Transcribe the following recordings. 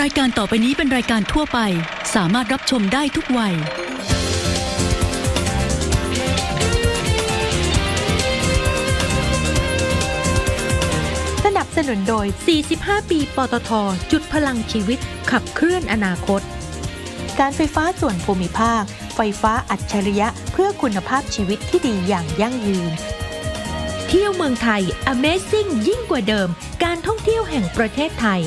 รายการต่อไปนี้เป็นรายการทั่วไป สามารถรับชมได้ทุกวัย สนับสนุนโดย 45 ปี ปตท จุดพลังชีวิต ขับเคลื่อนอนาคต การไฟฟ้าส่วนภูมิภาค ไฟฟ้าอัจฉริยะเพื่อคุณภาพชีวิตที่ดีอย่างยั่งยืน เที่ยวเมืองไทย Amazing ยิ่งกว่าเดิม การท่องเที่ยวแห่งประเทศไทย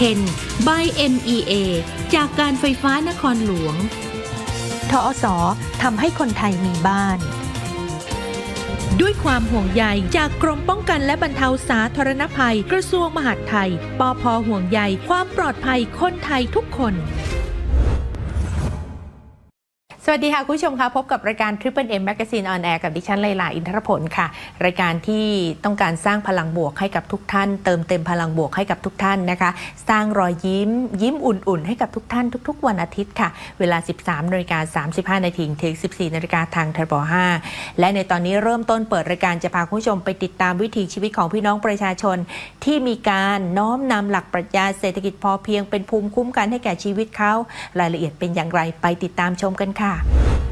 คน by MEA จากการไฟฟ้านครหลวง ทอสอทำให้คนไทยมีบ้าน ด้วยความห่วงใยจากกรมป้องกันและบรรเทาสาธารณภัย กระทรวงมหาดไทย ปอพห่วงใยความปลอดภัยคนไทยทุกคน วัสดีค่ะคุณผู้ชมคะพบกับรายการ Triple M Magazine on Air กับดิฉันไลลาอินทรพลค่ะ รายการที่ต้องการสร้างพลังบวกให้กับทุกท่าน เติมเต็มพลังบวกให้กับทุกท่านนะคะ สร้างรอยยิ้ม ยิ้มอุ่นๆ ให้กับทุกท่านทุก ๆ วันอาทิตย์ค่ะ เวลา 13นาฬิกา35นาทีถึง 14นาฬิกาทางทบ5และในตอนนี้เริ่มต้นเปิดรายการจะพาคุณผู้ชมไปติดตามวิถีชีวิตของพี่น้องประชาชน ที่มีการน้อมนำหลักปรัชญาเศรษฐกิจพอเพียงเป็นภูมิคุ้มกันให้แก่ชีวิตเขารายละเอียดเป็นอย่างไรไปติดตามชมกันค่ะค่ะ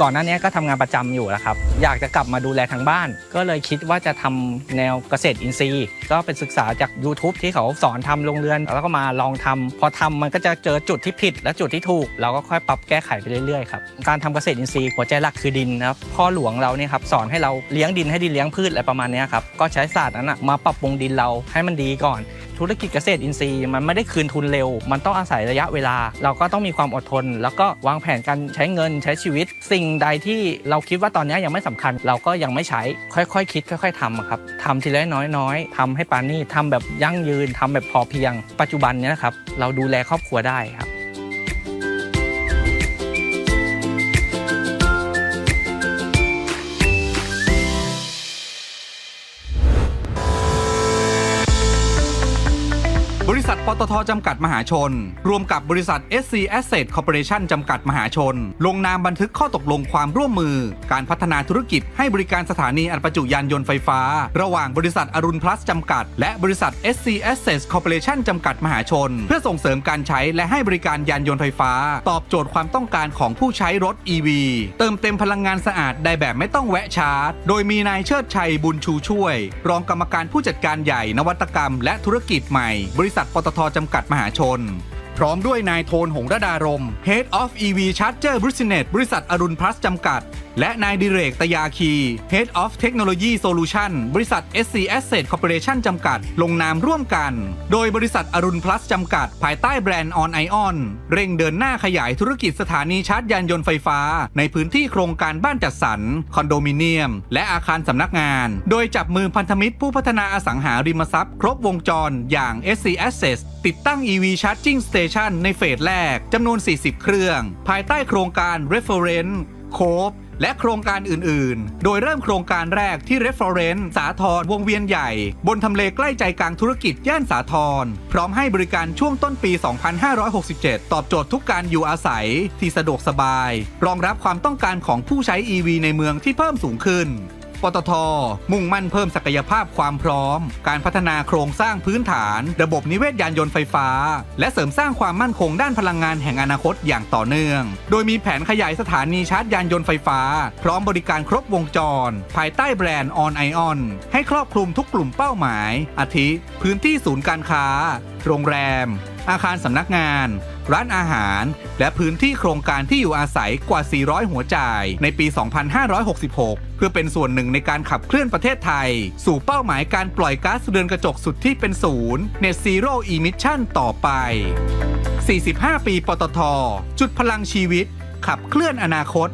ก่อนหน้านี้ก็ทำงานประจำอยู่แล้วครับ อยากจะกลับมาดูแลทางบ้าน ก็เลยคิดว่าจะทำแนวเกษตรอินทรีย์ ก็เป็นศึกษาจาก YouTube ที่เขาสอนทำโรงเรือน แล้วก็มาลองทำพอทำมันก็จะเจอจุดที่ผิด และจุดที่ถูก เราก็ค่อยปรับแก้ไขไปเรื่อยๆครับการทำเกษตรอินทรีย์หัวใจหลักคือดินครับพ่อหลวงเราเนี่ยครับสอนให้เราเลี้ยงดินให้ดินเลี้ยงพืชอะไรประมาณนี้ครับก็ใช้ศาสตร์นั้นนะมาปรับปรุงดินเราให้มันดีก่อน ธุรกิจเกษตรอินทรีย์มันไม่ได้คืนทุนเร็ว มันต้องอาศัยระยะเวลา เราก็ต้องมีความอดทน แล้วก็วางแผนการใช้เงินใช้ชีวิต สิ่งใดที่เราคิดว่าตอนนี้ยังไม่สำคัญ เราก็ยังไม่ใช้ ค่อยๆคิด ค่อย ๆทำครับทำทีละน้อยๆทำให้ปานนี่ทำแบบยั่งยืนทำแบบพอเพียง ปัจจุบันนี้นะครับเราดูแลครอบครัวได้ครับ ตทจำกัดมหาชนร่วมกับบริษัท SC Asset Corporation จำกัดมหาชน ลงนามบันทึกข้อตกลงความร่วมมือ การพัฒนาธุรกิจให้บริการสถานีอัดประจุยานยนต์ไฟฟ้า ระหว่างบริษัทอรุณพลัสจำกัด และบริษัท SC Asset Corporation จำกัดมหาชน เพื่อส่งเสริมการใช้และให้บริการยานยนต์ไฟฟ้า ตอบโจทย์ความต้องการของผู้ใช้รถ EV เติมเต็มพลังงานสะอาดได้แบบไม่ต้องแวะชาร์จ โดยมีนายเชิดชัยบุญชูช่วย รองกรรมการผู้จัดการใหญ่นวัตกรรม และธุรกิจใหม่ บริษัทปตทจำกัดมหาชน พร้อมด้วยนายโทนหงระดารม Head of EV Charger Business บริษัทอรุณพลัสจำกัด และนายดิเรกตยาคี Head of Technology Solution บริษัท SC Asset Corporation จำกัด ลงนามร่วมกัน โดยบริษัทอรุณพลัสจำกัด ภายใต้แบรนด์ On Ion เร่งเดินหน้าขยายธุรกิจสถานีชาร์จยานยนต์ไฟฟ้า ในพื้นที่โครงการบ้านจัดสรร คอนโดมิเนียม และอาคารสำนักงาน โดยจับมือพันธมิตรผู้พัฒนาอสังหาริมทรัพย์ ครบวงจรอย่าง SC Asset ติดตั้ง EV Charging Station ในเฟสแรกจำนวน 40 เครื่อง ภายใต้โครงการ Reference Coop และโครงการอื่นๆ โดยเริ่มโครงการแรกที่ Reference สาทรวงเวียนใหญ่ บนทำเลใกล้ใจกลางธุรกิจย่านสาทรพร้อมให้บริการช่วงต้นปี 2567 ตอบโจทย์ทุกการอยู่อาศัยที่สะดวกสบาย รองรับความต้องการของผู้ใช้ EV ในเมืองที่เพิ่มสูงขึ้น ปตท มุ่งมั่นเพิ่มศักยภาพความพร้อม การพัฒนาโครงสร้างพื้นฐาน ระบบนิเวศยานยนต์ไฟฟ้า และเสริมสร้างความมั่นคงด้านพลังงานแห่งอนาคตอย่างต่อเนื่อง โดยมีแผนขยายสถานีชาร์จยานยนต์ไฟฟ้า พร้อมบริการครบวงจร ภายใต้แบรนด์ On Ion ให้ครอบคลุมทุกกลุ่มเป้าหมาย อาทิ พื้นที่ศูนย์การค้า โรงแรม อาคารสำนักงาน ร้านอาหาร และพื้นที่โครงการที่อยู่อาศัยกว่า 400 หัวใจในปี 2566 เพื่อเป็นส่วนหนึ่งในการขับเคลื่อนประเทศไทย สู่เป้าหมายการปล่อยก๊าซเรือนกระจกสุดที่เป็นศูนย์ Net Zero Emission ต่อไป 45 ปีปตท จุดพลังชีวิต ขับเคลื่อนอนาคต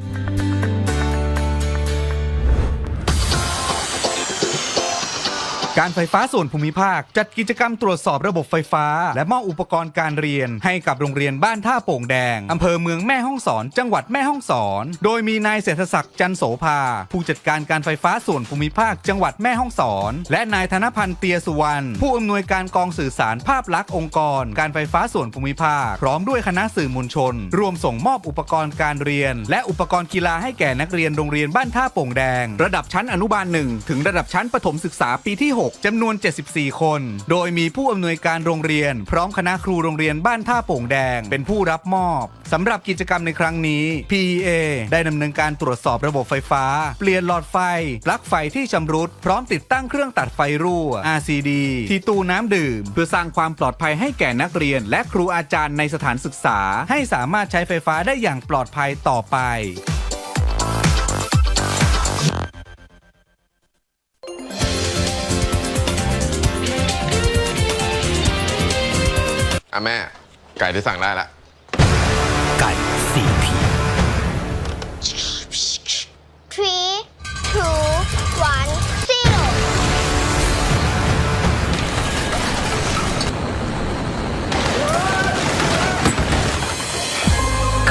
การไฟฟ้าส่วนภูมิภาค จัดกิจกรรมตรวจสอบระบบไฟฟ้า และมอบอุปกรณ์การเรียน ให้กับโรงเรียนบ้านท่าโป่งแดง อำเภอเมืองแม่ฮ่องสอน จังหวัดแม่ฮ่องสอน โดยมีนายเศรษฐศักดิ์จันโสภา ผู้จัดการการไฟฟ้าส่วนภูมิภาค จังหวัดแม่ฮ่องสอน และนายธนพันธ์เตียสุวรรณผู้อำนวยการกองสื่อสารภาพลักษณ์องค์กร การไฟฟ้าส่วนภูมิภาค พร้อมด้วยคณะสื่อมวลชน รวมส่งมอบอุปกรณ์การเรียน และอุปกรณ์กีฬาให้แก่นักเรียนโรงเรียนบ้านท่าโป่งแดง ระดับชั้นอนุบาล1ถึงระดับชั้นประถมศึกษาปีที่6จำนวน 74 คน โดยมีผู้อำนวยการโรงเรียน พร้อมคณะครูโรงเรียนบ้านท่าโป่งแดง เป็นผู้รับมอบสำหรับกิจกรรมในครั้งนี้ PEA ได้ดำเนินการตรวจสอบระบบไฟฟ้า เปลี่ยนหลอดไฟ ปลั๊กไฟที่ชำรุด พร้อมติดตั้งเครื่องตัดไฟรั่ว RCD ที่ตู้น้ำดื่ม เพื่อสร้างความปลอดภัยให้แก่นักเรียน และครูอาจารย์ในสถานศึกษา ให้สามารถใช้ไฟฟ้าได้อย่างปลอดภัยต่อไป อะแม่ ไก่ที่สั่งได้ละไก่ซีพี three, two, one, zero.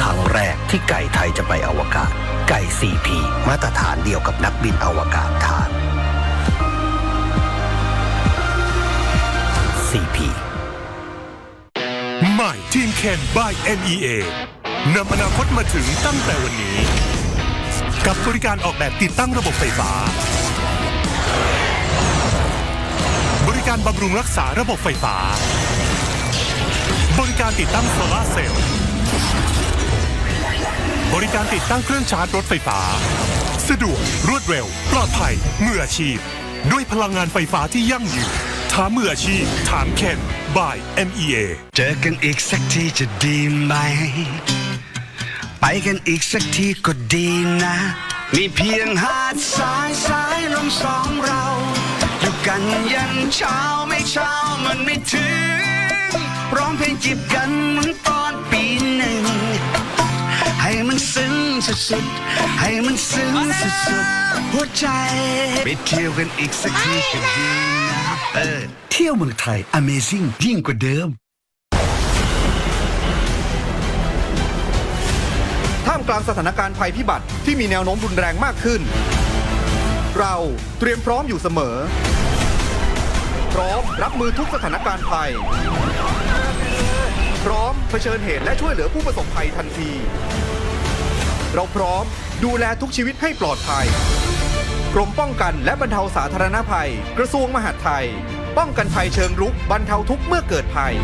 ครั้งแรกที่ไก่ไทยจะไปอวกาศ ไก่ซีพีมาตรฐานเดียวกับนักบินอวกาศทานซีพี ใหม่ทีมเคน by NEA นำอนาคตมาถึงตั้งแต่วันนี้ กับบริการออกแบบติดตั้งระบบไฟฟ้า บริการบำรุงรักษาระบบไฟฟ้า บริการติดตั้งโซลาเซลล์บริการติดตั้งเครื่องชาร์จรถไฟฟ้า สะดวกรวดเร็ว ปลอดภัยมืออาชีพ ด้วยพลังงานไฟฟ้าที่ยั่งยืนถามมืออาชีพ ถามเคน by NEA เจอกันอีกสักทีจะดีไหม ไปกันอีกสักทีก็ดีนะ มีเพียงหาดสายสายลมสองเรา อยู่กันยันเช้าไม่เช้ามันไม่ถึง ร้องเพลงจีบกันเหมือนตอนปีหนึ่ง ให้มันซึ้งสุดๆ ให้มันซึ้งสุดๆ หัวใจ ไปเที่ยวกันอีกสักทีก็ดีนะ ออ เที่ยวเมืองไทย Amazing ยิ่งกว่าเดิม ท่ามกลางสถานการณ์ภัยพิบัติที่มีแนวโน้มรุนแรงมากขึ้น เราเตรียมพร้อมอยู่เสมอ พร้อมรับมือทุกสถานการณ์ภัย พร้อมเผชิญเหตุและช่วยเหลือผู้ประสบภัยทันที เราพร้อมดูแลทุกชีวิตให้ปลอดภัย รมป้องกันและบรรเทาสาธารณภัย กระทรวงมหาดไทย ป้องกันภัยเชิงรุกบรรเทาทุกเมื่อเกิดภัย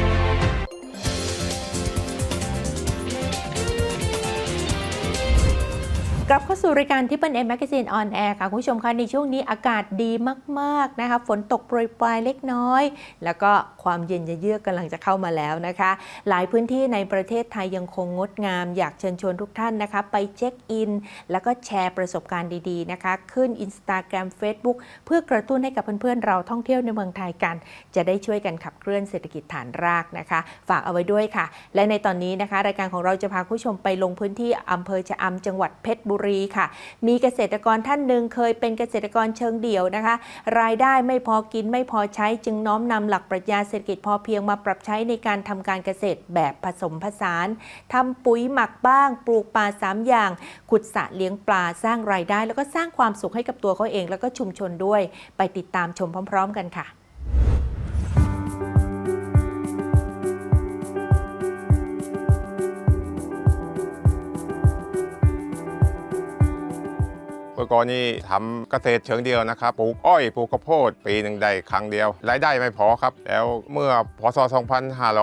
กลับเข้าสู่รายการที่เป็นเอ็มแมกซีนออนแอร์ค่ะ คุณผู้ชมคะในช่วงนี้อากาศดีมากๆนะคะฝนตกโปรยปลายเล็กน้อย แล้วก็ความเย็นจะเยือกกำลังจะเข้ามาแล้วนะคะ หลายพื้นที่ในประเทศไทยยังคงงดงาม อยากเชิญชวนทุกท่านนะคะ ไปเช็คอิน แล้วก็แชร์ประสบการณ์ดีๆนะคะ ขึ้น Instagram Facebook เพื่อกระตุ้นให้กับเพื่อนๆ เราท่องเที่ยวในเมืองไทยกัน จะได้ช่วยกันขับเคลื่อนเศรษฐกิจฐานรากนะคะ ฝากเอาไว้ด้วยค่ะ และในตอนนี้นะคะ รายการของเราจะพาคุณผู้ชมไปลงพื้นที่อำเภอชะอำจังหวัดเพชรบุรีค่ะ มีเกษตรกรท่านหนึ่งเคยเป็นเกษตรกรเชิงเดี่ยวนะคะ รายได้ไม่พอกินไม่พอใช้จึงน้อมนำหลักปรัชญาเศรษฐกิจพอเพียงมาปรับใช้ในการทำการเกษตรแบบผสมผสานทำปุ๋ยหมักบ้าง ปลูกป่าสามอย่าง ขุดสระเลี้ยงปลาสร้างรายได้ แล้วก็สร้างความสุขให้กับตัวเขาเอง แล้วก็ชุมชนด้วย ไปติดตามชมพร้อม ๆ กันค่ะ เมื่อก่อนนี้ทำเกษตรเชิงเดียวนะครับปลูกอ้อยปลูกข้าวโพดปีหนึ่งได้ครั้งเดียว รายได้ไม่พอครับ แล้วเมื่อพศ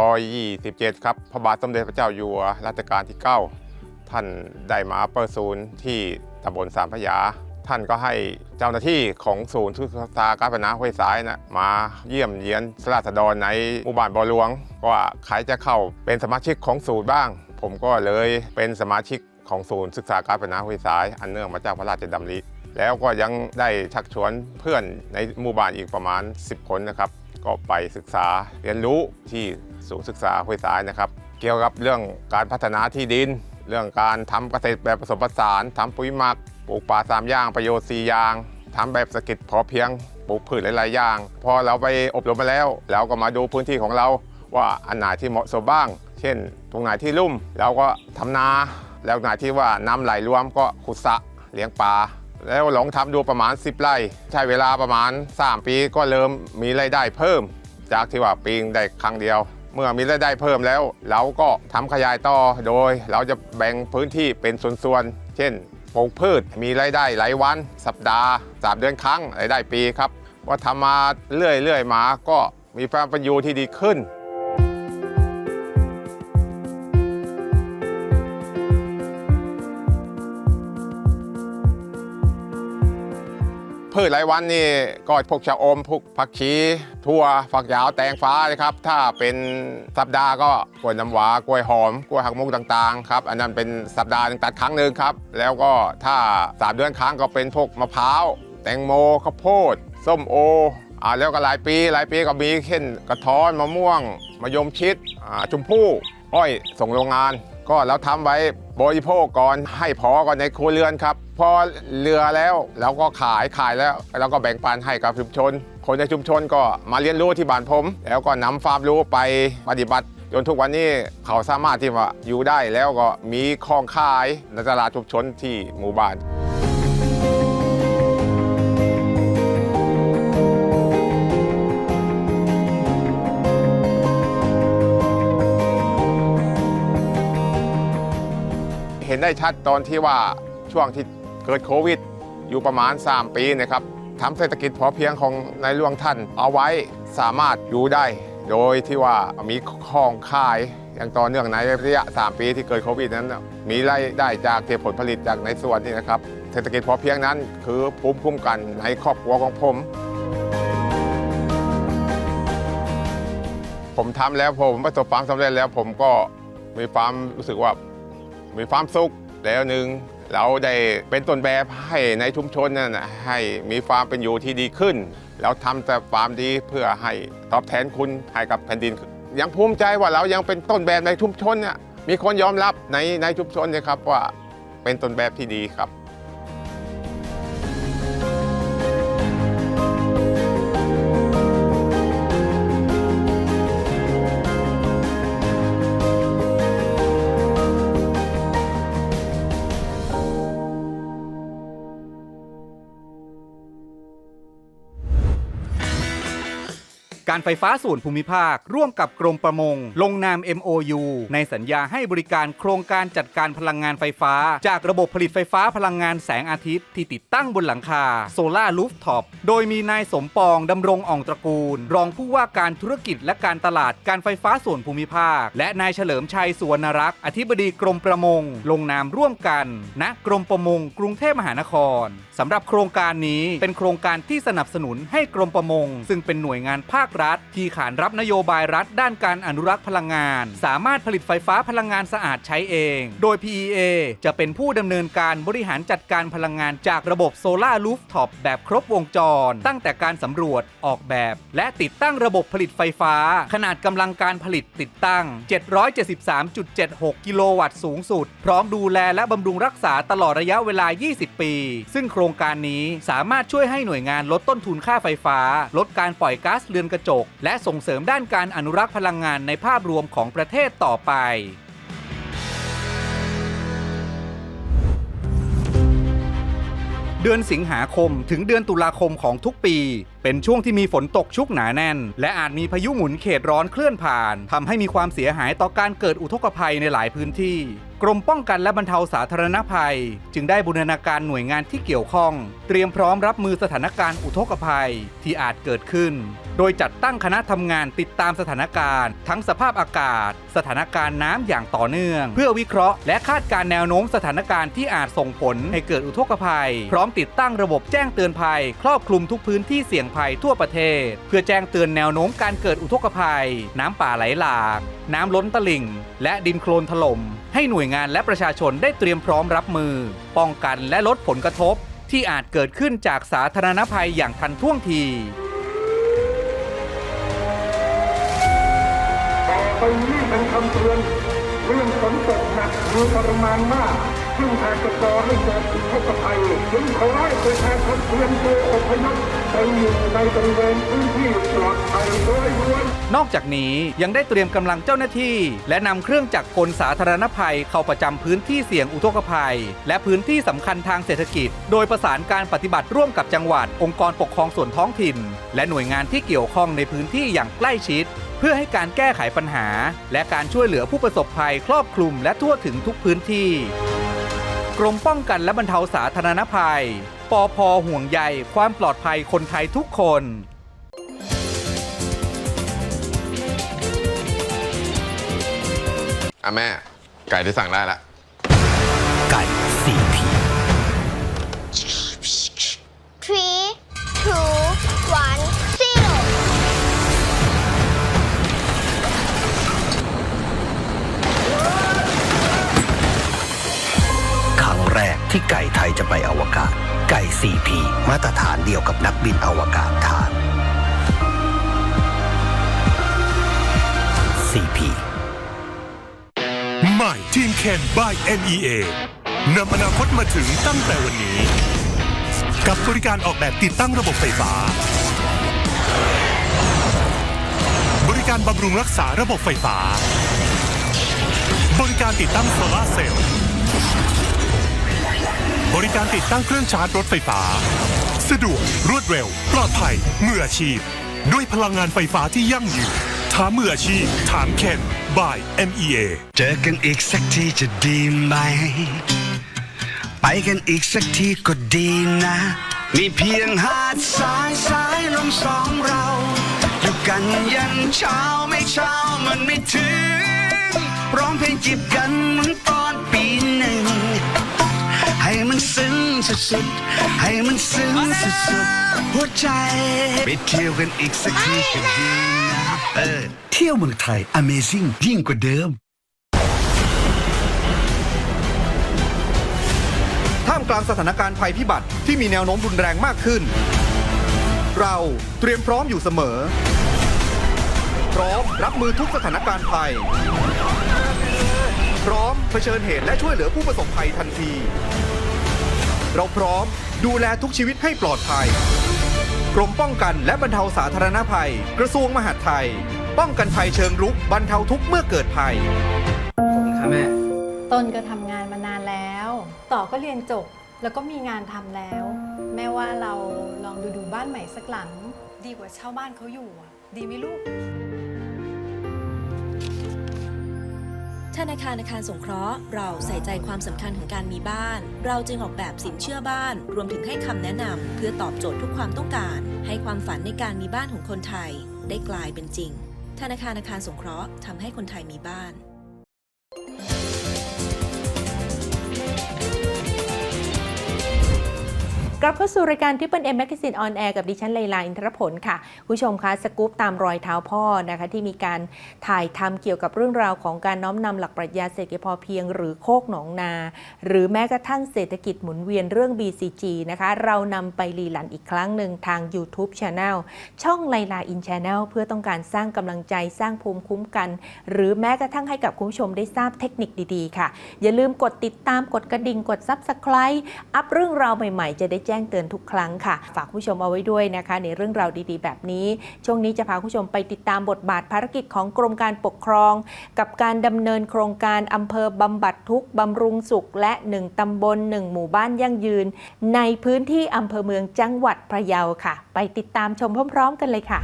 2527 ครับพระบาทสมเด็จพระเจ้าอยู่หัวรัชกาลที่ 9 ท่านได้มาเปิดศูนย์ที่ตำบลสามพระยาท่านก็ให้เจ้าหน้าที่ของศูนย์ศึกษาการพนาห้วยสายนะมาเยี่ยมเยียนสราษฎรในหมู่บ้านบ่อหลวงว่าใครจะเข้าเป็นสมาชิกของศูนย์บ้าง ผมก็เลยเป็นสมาชิก ของศูนย์ศึกษาการพัฒนาห้วยสาย อันเนื่องมาจากพระราชดำริ แล้วก็ยังได้ชักชวนเพื่อนในหมู่บ้านอีกประมาณ 10 คนนะครับ ก็ไปศึกษาเรียนรู้ที่ศูนย์ศึกษาห้วยสายนะครับ เกี่ยวกับเรื่องการพัฒนาที่ดิน เรื่องการทำเกษตรแบบผสมผสานทำปุ๋ยหมักปลูกป่าสามอย่างประโยชน์สี่อย่างทำแบบเศรษฐกิจพอเพียงปลูกพืชหลาย ๆ อย่าง พอเราไปอบรมมาแล้ว เราก็มาดูพื้นที่ของเราว่าอันไหนที่เหมาะสมบ้าง เช่น ตรงไหนที่ลุ่มเราก็ทำนา แล้วไหนที่ว่าน้ำไหลรวมก็ขุดสะเลี้ยงปลาแล้วลองทำดูประมาณ 10 ไร่ ใช้เวลาประมาณ 3 ปีก็เริ่มมีรายได้เพิ่ม จากที่ว่าปีงได้ครั้งเดียว เมื่อมีรายได้เพิ่มแล้ว เราก็ทำขยายต่อโดย เราจะแบ่งพื้นที่เป็นส่วนๆเช่นปลูกพืชมีรายได้หลายวัน สัปดาห์สามเดือนครั้งรายได้ปีครับว่าทำมาเรื่อยๆมาก็มีความเป็นอยู่ที่ดีขึ้น พืชรายวันนี่ก็พวกชะอมพวกผักชีถั่วฝักยาวแตงฟ้านะครับ ถ้าเป็นสัปดาห์ก็กล้วยน้ำว้ากล้วยหอมกล้วยหักมุกต่างๆครับอันนั้นเป็นสัปดาห์หนึงตัดครั้งหนึ่งครับ แล้วก็ถ้าสามเดือนครั้งก็เป็นพวกมะพร้าวแตงโมข้าวโพด ส้มโออ่าแล้วก็หลายปีหลายปีก็มีเช่นกระท้อนมะม่วงมะยมชิดอ่าชมพู่อ้อยส่งโรงงาน ก็เราทำไว้บริโภคก่อนให้พอก่อนในครัวเรือนครับ พอเรือแล้วเราก็ขายขายแล้วเราก็แบ่งปันให้กับชุมชน คนในชุมชนก็มาเรียนรู้ที่บ้านผม แล้วก็นำความรู้ไปปฏิบัติจนทุกวันนี้เขาสามารถที่ว่าอยู่ได้แล้วก็มีของขายในตลาดชุมชนที่หมู่บ้าน ห็นได้ชัดตอนที่ว่าช่วงที่เกิดโควิด อยู่ประมาณ 3 ปีนะครับทำเศรษฐกิจพอเพียงของในหลวงท่าน เอาไว้สามารถอยู่ได้ โดยที่ว่ามีของขายอย่างต่อเนื่องในระยะ 3 ปีที่เกิดโควิดนั้น มีรายได้จากเผลผลิตจากในส่วนนี้นะครับ เศรษฐกิจพอเพียงนั้น คือภูมิคุ้มกันในครอบครัวของผม ผมทำแล้วผมประสบความสำเร็จแล้วผมก็มีความรู้สึกว่า มีความสุขแล้วหนึ่งเราได้เป็นต้นแบบให้ในชุมชนนั่นให้มีความเป็นอยู่ที่ดีขึ้น เราทำแต่ความดีเพื่อให้ตอบแทนคุณให้กับแผ่นดิน ยังภูมิใจว่าเรายังเป็นต้นแบบในชุมชนเนี่ยมีคนยอมรับในในชุมชนนะครับว่าเป็นต้นแบบที่ดีครับ การไฟฟ้าส่วนภูมิภาค ร่วมกับกรมประมง ลงนาม MOU ในสัญญาให้บริการโครงการจัดการพลังงานไฟฟ้า จากระบบผลิตไฟฟ้าพลังงานแสงอาทิตย์ที่ติดตั้งบนหลังคาโซลารูฟท็อปโดยมีนายสมปองดำรงอ่องตระกูล รองผู้ว่าการธุรกิจและการตลาดการไฟฟ้าส่วนภูมิภาค และนายเฉลิมชัยสุวรรณรักษ์อธิบดีกรมประมง ลงนามร่วมกันณกรมประมง กรุงเทพมหานครสำหรับโครงการนี้เป็นโครงการที่สนับสนุนให้กรมประมง ซึ่งเป็นหน่วยงานภาครัฐ ที่ขานรับนโยบายรัฐ ด้านการอนุรักษ์พลังงาน สามารถผลิตไฟฟ้าพลังงานสะอาดใช้เอง โดย PEA จะเป็นผู้ดำเนินการบริหารจัดการพลังงานจากระบบโซลารูฟท็อปแบบครบวงจร ตั้งแต่การสำรวจออกแบบ และติดตั้งระบบผลิตไฟฟ้า ขนาดกำลังการผลิตติดตั้ง 773.76 กิโลวัตต์สูงสุด พร้อมดูแลและบำรุงรักษาตลอดระยะเวลา 20 ปี ซึ่งโครงการนี้สามารถช่วยให้หน่วยงานลดต้นทุนค่าไฟฟ้า ลดการปล่อยก๊าซเรือนกระจก และส่งเสริมด้านการอนุรักษ์พลังงานในภาพรวมของประเทศต่อไปเดือนสิงหาคมถึงเดือนตุลาคมของทุกปีเป็นช่วงที่มีฝนตกชุกหนาแน่น และอาจมีพายุหมุนเขตร้อนเคลื่อนผ่านทำให้มีความเสียหายต่อการเกิดอุทกภัยในหลายพื้นที่ กรมป้องกันและบรรเทาสาธารณภัย จึงได้บูรณาการหน่วยงานที่เกี่ยวข้อง เตรียมพร้อมรับมือสถานการณ์อุทกภัยที่อาจเกิดขึ้น โดยจัดตั้งคณะทำงานติดตามสถานการณ์ ทั้งสภาพอากาศ สถานการณ์น้ำอย่างต่อเนื่อง เพื่อวิเคราะห์และคาดการณ์แนวโน้มสถานการณ์ที่อาจส่งผลให้เกิดอุทกภัย พร้อมติดตั้งระบบแจ้งเตือนภัย ครอบคลุมทุกพื้นที่เสี่ยงภัยทั่วประเทศ เพื่อแจ้งเตือนแนวโน้มการเกิดอุทกภัย น้ำป่าไหลหลาก น้ำล้นตลิ่ง และดินโคลนถล่ม ให้หน่วยงานและประชาชนได้เตรียมพร้อมรับมือ ป้องกันและลดผลกระทบ ที่อาจเกิดขึ้นจากสาธารณภัยอย่างทันท่วงทีต่อไปนี้เป็นคำเตือนเรื่องฝนตกหนักมีปริมาณมาก ซึ่งการจะก่อให้เกิดอุทกภัยจึงขอให้ประชาชนเตรียมตัวอพยพไปอยู่ในบริเวณพื้นที่ปลอดภัยโดยด่วนนอกจากนี้ยังได้เตรียมกำลังเจ้าหน้าที่ และนำเครื่องจักรกลสาธารณภัยเข้าประจำพื้นที่เสี่ยงอุทกภัย และพื้นที่สำคัญทางเศรษฐกิจ โดยประสานการปฏิบัติร่วมกับจังหวัด องค์กรปกครองส่วนท้องถิ่น และหน่วยงานที่เกี่ยวข้องในพื้นที่อย่างใกล้ชิดเพื่อให้การแก้ไขปัญหา และการช่วยเหลือผู้ประสบภัยครอบคลุมและทั่วถึงทุกพื้นที่ รมป้องกันและบรรเทาสาธารณภัย ปอพห่วงใยความปลอดภัยคนไทยทุกคนอะแม่ ไก่ที่สั่งได้ละ ไก่ซีพี มาตรฐานเดียวกับนักบินอวกาศทานซีพีใหม่ทีมเคน by NEA นำอนาคตมาถึงตั้งแต่วันนี้ กับบริการออกแบบติดตั้งระบบไฟฟ้า บริการบำรุงรักษาระบบไฟฟ้า บริการติดตั้งโซลาเซลล์บริการติดตั้งเครื่องชาร์จรถไฟฟ้า สะดวก รวดเร็ว ปลอดภัยมืออาชีพ ด้วยพลังงานไฟฟ้าที่ยั่งยืนถามมืออาชีพ ถามเคน by NEA เจอกันอีกสักทีจะดีไหม ไปกันอีกสักทีก็ดีนะ มีเพียงหาดสายสายลมสองเรา อยู่กันยันเช้าไม่เช้ามันไม่ถึง ร้องเพลงจีบกันเหมือนตอนปีหนึ่ง ให้มันซึ้งสุดๆให้มันซึ้งสุดๆหัวใจไปเที่ยวกันอีกสักทีก็ดีนะเออเที่ยวเมืองไทย Amazing ยิ่งกว่าเดิมท่ามกลางสถานการณ์ภัยพิบัติที่มีแนวโน้มรุนแรงมากขึ้น เราเตรียมพร้อมอยู่เสมอ พร้อมรับมือทุกสถานการณ์ภัย พร้อมเผชิญเหตุและช่วยเหลือผู้ประสบภัยทันที เราพร้อมดูแลทุกชีวิตให้ปลอดภัย กรมป้องกันและบรรเทาสาธารณภัย กระทรวงมหาดไทย ป้องกันภัยเชิงรุกบรรเทาทุกข์เมื่อเกิดภัยครับแม่ต้นก็ทำงานมานานแล้ว ต่อก็เรียนจบแล้วก็มีงานทำแล้ว แม่ว่าเราลองดูดูบ้านใหม่สักหลัง ดีกว่าเช่าบ้านเขาอยู่อะดีไหมลูก ธนาคารอาคารสงเคราะห์ เราใส่ใจความสำคัญของการมีบ้าน เราจึงออกแบบสินเชื่อบ้าน รวมถึงให้คำแนะนำเพื่อตอบโจทย์ทุกความต้องการ ให้ความฝันในการมีบ้านของคนไทย ได้กลายเป็นจริง ธนาคารอาคารสงเคราะห์ทำให้คนไทยมีบ้าน กลับเข้าสู่รายการที่เป็น M Magazine on Air กับดิฉันไลลาอินทรผลค่ะคุณผู้ชมคะสกู๊ปตามรอยเท้าพ่อนะคะที่มีการถ่ายทำเกี่ยวกับเรื่องราวของการน้อมนำหลักปรัชญาเศรษฐกิจพอเพียง หรือโคกหนองนา หรือแม้กระทั่งเศรษฐกิจหมุนเวียนเรื่อง BCG นะคะ เรานำไปรีลันอีกครั้งหนึ่งทาง YouTube Channel ช่องไลลาอิน Channel เพื่อต้องการสร้างกำลังใจสร้างภูมิคุ้มกัน หรือแม้กระทั่งให้กับคุณผู้ชมได้ทราบเทคนิคดีๆ ค่ะ อย่าลืมกดติดตามกดกระดิ่งกด Subscribe อัพเรื่องราวใหม่ๆ จะได้จ้งเตือนทุกครั้งค่ะ ฝากผู้ชมเอาไว้ด้วยนะคะ ในเรื่องราวดีๆ แบบนี้ ช่วงนี้จะพาผู้ชมไปติดตามบทบาทภารกิจของกรมการปกครอง กับการดำเนินโครงการอำเภอบำบัดทุกข์บำรุงสุข และ1ตำบล1หมู่บ้านยั่งยืน ในพื้นที่อำเภอเมืองจังหวัดพะเยาค่ะ ไปติดตามชมพร้อม ๆ กันเลยค่ะ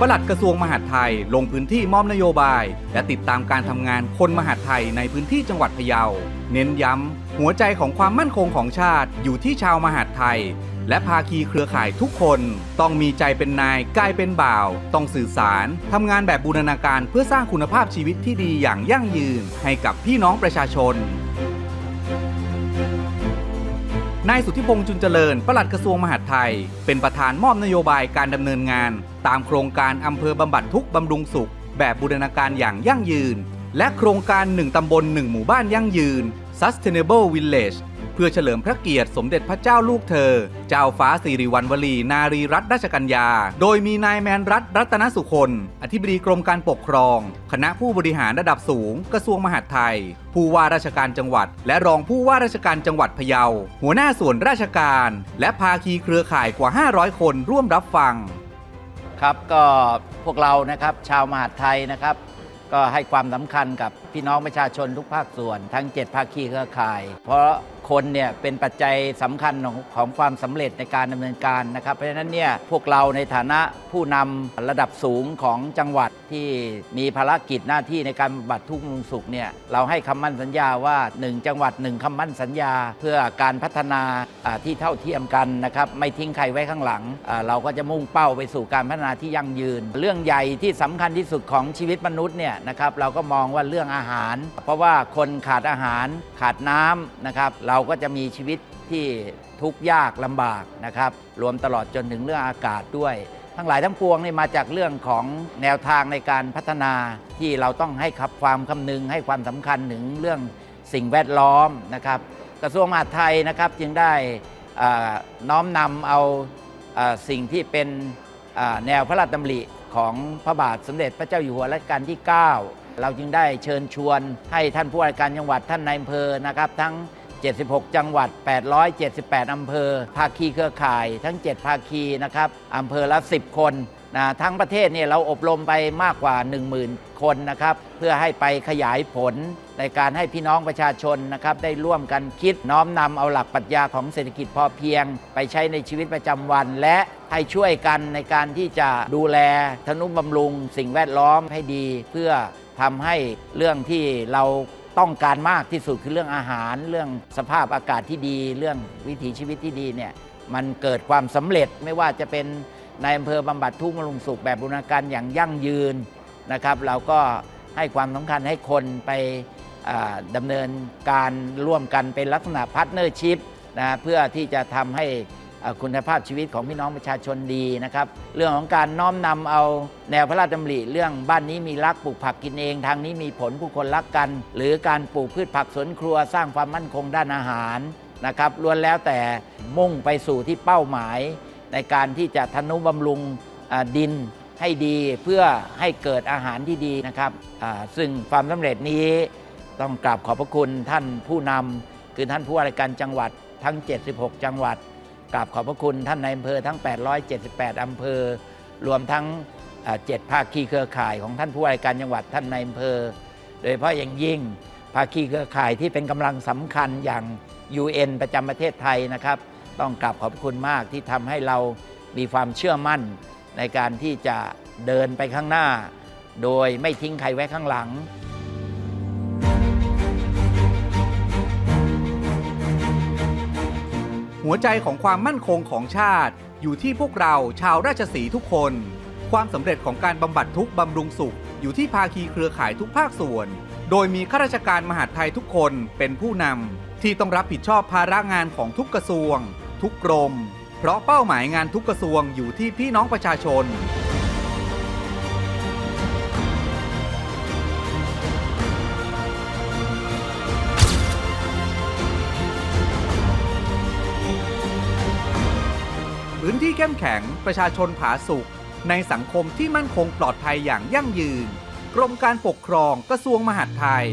ปลัดกระทรวงมหาดไทยลงพื้นที่มอบนโยบาย และติดตามการทำงานคนมหาดไทยในพื้นที่จังหวัดพะเยา เน้นย้ำหัวใจของความมั่นคงของชาติอยู่ที่ชาวมหาดไทย และภาคีเครือข่ายทุกคน ต้องมีใจเป็นนายกายเป็นบ่าว ต้องสื่อสารทำงานแบบบูรณาการเพื่อสร้างคุณภาพชีวิตที่ดีอย่างยั่งยืน ให้กับพี่น้องประชาชนนายสุทธิพงษ์จุนเจริญปลัดกระทรวงมหาดไทย เป็นประธานมอบนโยบายการดำเนินงาน ตามโครงการอำเภอบำบัดทุกบำรุงสุข แบบบูรณาการอย่างยั่งยืน และโครงการ 1 ตำบล 1 หมู่บ้านยั่งยืน Sustainable Village เพื่อเฉลิมพระเกียรติสมเด็จพระเจ้าลูกเธอ เจ้าฟ้าสิริวัณวลี นารีรัตนราชกัญญา โดยมีนายแมนรัตน์รัตนสุคน อธิบดีกรมการปกครอง คณะผู้บริหารระดับสูง กระทรวงมหาดไทย ผู้ว่าราชการจังหวัด และรองผู้ว่าราชการจังหวัดพะเยา หัวหน้าส่วนราชการ และภาคีเครือข่ายกว่า 500 คนร่วมรับฟัง ครับก็พวกเรานะครับชาวมหาดไทยนะครับ ก็ให้ความสำคัญกับพี่น้องประชาชนทุกภาคส่วน ทั้ง 7 ภาคีเครือข่าย เพราะ คนเนี่ยเป็นปัจจัยสำคัญของของความสำเร็จในการดำเนินการนะครับ เพราะฉะนั้นเนี่ยพวกเราในฐานะผู้นำระดับสูงของจังหวัดที่มีภารกิจหน้าที่ในการบำบัดทุกข์บำรุงสุขเนี่ยเราให้คำมั่นสัญญาว่า 1 จังหวัด 1คำมั่นสัญญา เพื่อการพัฒนาที่เท่าเทียมกันนะครับไม่ทิ้งใครไว้ข้างหลัง เราก็จะมุ่งเป้าไปสู่การพัฒนาที่ยั่งยืน เรื่องใหญ่ที่สำคัญที่สุดของชีวิตมนุษย์เนี่ยนะครับเราก็มองว่าเรื่องอาหาร เพราะว่าคนขาดอาหารขาดน้ำนะครับเราราก็จะมีชีวิตที่ทุกข์ยากลำบากนะครับ รวมตลอดจนถึงเรื่องอากาศด้วย ทั้งหลายทั้งปวงนี่มาจากเรื่องของแนวทางในการพัฒนาที่เราต้องให้ขับความคำนึงให้ความสำคัญถึงเรื่องสิ่งแวดล้อมนะครับ กระทรวงมหาดไทยนะครับจึงได้น้อมนำเอาอสิ่งที่เป็นแนวพระราชดำริของพระบาทสมเด็จพระเจ้าอยู่หัวรัชกาลที่ 9 เราจึงได้เชิญชวนให้ท่านผู้ว่าการจังหวัดท่านนายอำเภอนะครับ ทั้ง 76 จังหวัด 878 อำเภอ ภาคีเครือข่าย ทั้ง 7 ภาคีนะครับอำเภอละ 10 คนนะทั้งประเทศเนี่ยเราอบรมไปมากกว่า 10,000 คนนะครับ เพื่อให้ไปขยายผลในการให้พี่น้องประชาชนนะครับ ได้ร่วมกันคิดน้อมนำเอาหลักปรัชญาของเศรษฐกิจพอเพียง ไปใช้ในชีวิตประจำวัน และให้ช่วยกันในการที่จะดูแลทนุบำรุง สิ่งแวดล้อมให้ดี เพื่อทำให้เรื่องที่เรา ต้องการมากที่สุดคือเรื่องอาหาร เรื่องสภาพอากาศที่ดี เรื่องวิถีชีวิตที่ดีเนี่ยมันเกิดความสำเร็จไม่ว่าจะเป็นในอำเภอบำบัดทุกข์บำรุงสุขแบบบูรณาการอย่างยั่งยืนนะครับเราก็ให้ความสำคัญให้คนไปอ่าดำเนินการร่วมกันเป็นลักษณะพาร์ทเนอร์ชิพนะเพื่อที่จะทำให้ คุณภาพชีวิตของพี่น้องประชาชนดีนะครับ เรื่องของการน้อมนำเอาแนวพระราชดำริเรื่องบ้านนี้มีรักปลูกผักกินเองทางนี้มีผลผู้คนรักกัน หรือการปลูกพืชผักสวนครัวสร้างความมั่นคงด้านอาหารนะครับล้วนแล้วแต่มุ่งไปสู่ที่เป้าหมาย ในการที่จะทนุบำรุงดินให้ดีเพื่อให้เกิดอาหารที่ดีนะครับซึ่งความสำเร็จนี้ต้องกราบขอบพระคุณท่านผู้นำคือท่านผู้ว่าราชการจังหวัดทั้ง 76 จังหวัด กราบขอบพระคุณท่านในอำเภอทั้ง 878 อำเภอ รวมทั้งเจ็ดภาคีเครือข่ายของท่านผู้ว่าการจังหวัดท่านในอำเภอ โดยเฉพาะอย่างยิ่งภาคีเครือข่ายที่เป็นกำลังสำคัญอย่าง UN ประจำประเทศไทยนะครับ ต้องกราบขอบคุณมากที่ทำให้เรามีความเชื่อมั่น ในการที่จะเดินไปข้างหน้า โดยไม่ทิ้งใครไว้ข้างหลัง หัวใจของความมั่นคงของชาติ อยู่ที่พวกเราชาวราชสีทุกคน ความสำเร็จของการบำบัดทุกบำรุงสุข อยู่ที่ภาคีเครือข่ายทุกภาคส่วน โดยมีข้าราชการมหาดไทยทุกคนเป็นผู้นำที่ต้องรับผิดชอบภาระงานของทุกกระทรวง ทุกกรม เพราะเป้าหมายงานทุกกระทรวงอยู่ที่พี่น้องประชาชน เข้มแข็ง ประชาชนผาสุกในสังคมที่มั่นคงปลอดภัยอย่างยั่งยืน กรมการปกครองกระทรวงมหาดไทย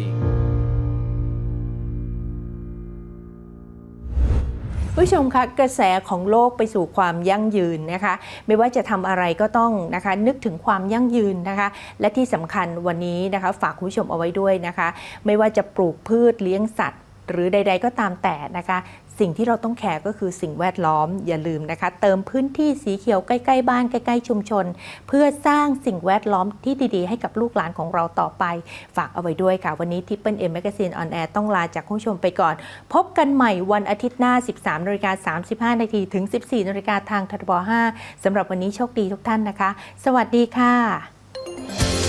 ผู้ชมคะกระแสของโลกไปสู่ความยั่งยืนนะคะ ไม่ว่าจะทำอะไรก็ต้องนะคะ นึกถึงความยั่งยืนนะคะ และที่สำคัญวันนี้นะคะ ฝากคุณผู้ชมเอาไว้ด้วยนะคะ ไม่ว่าจะปลูกพืชเลี้ยงสัตว์ หรือใด ๆ ก็ตามแต่นะคะ สิ่งที่เราต้องแคร์ก็คือสิ่งแวดล้อมอย่าลืมนะคะ เติมพื้นที่สีเขียวใกล้ๆบ้านใกล้ๆชุมชน เพื่อสร้างสิ่งแวดล้อมที่ดีๆ ให้กับลูกหลานของเราต่อไป ฝากเอาไว้ด้วยค่ะ วันนี้ทิปเปิลเอ็มแมกซีนออนแอร์ต้องลาจากคุณผู้ชมไปก่อน พบกันใหม่วันอาทิตย์หน้า 13นาฬิกา35นาทีถึง 14นาฬิกาทางททบ5สำหรับวันนี้โชคดีทุกท่านนะคะ สวัสดีค่ะ